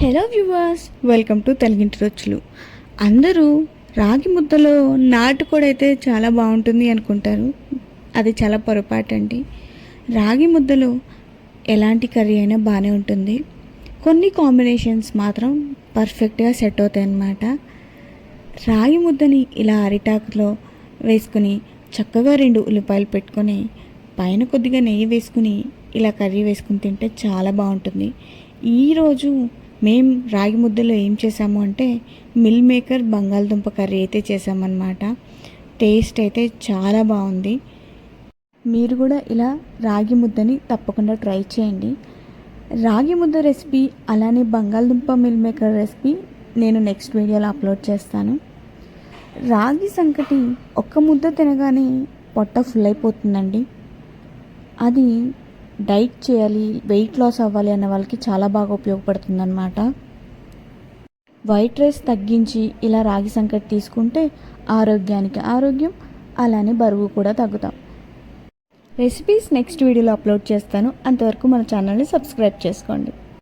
Hello viewers welcome to తెలుగింటి రొచ్చులు. అందరూ రాగి ముద్దలో నాటుకోడి అయితే చాలా బాగుంటుంది అనుకుంటారు. అది చాలా పొరపాటు అండి రాగి ముద్దలో ఎలాంటి కర్రీ అయినా బాగానే ఉంటుంది. కొన్ని కాంబినేషన్స్ మాత్రం పర్ఫెక్ట్గా సెట్ అవుతాయి అన్నమాట. రాగి ముద్దని ఇలా అరిటాకులో వేసుకుని చక్కగా రెండు ఉల్లిపాయలు పెట్టుకొని పైన కొద్దిగా నెయ్యి వేసుకుని ఇలా కర్రీ వేసుకుని తింటే చాలా బాగుంటుంది. ఈరోజు మేం రాగి ముద్దలో ఏం చేసాము అంటే మిల్ మేకర్ బంగాళదుంప కర్రీ అయితే చేసామన్నమాట టేస్ట్ అయితే చాలా బాగుంది. మీరు కూడా ఇలా రాగి ముద్దని తప్పకుండా ట్రై చేయండి. రాగి ముద్ద రెసిపీ అలానే బంగాళదుంప మిల్ మేకర్ రెసిపీ నేను నెక్స్ట్ వీడియోలో అప్లోడ్ చేస్తాను. రాగి సంకటి ఒక్క ముద్ద తినగానే పొట్ట ఫుల్ అయిపోతుందండి. అది డైట్ చేయాలి వెయిట్ లాస్ అవ్వాలి అన్న వాళ్ళకి చాలా బాగా ఉపయోగపడుతుంది అనమాట వైట్ రైస్ తగ్గించి ఇలా రాగి సంకటి తీసుకుంటే ఆరోగ్యానికి ఆరోగ్యం అలానే బరువు కూడా తగ్గుతాం. రెసిపీస్ నెక్స్ట్ వీడియోలో అప్లోడ్ చేస్తాను. అంతవరకు మన ఛానల్ని సబ్స్క్రైబ్ చేసుకోండి.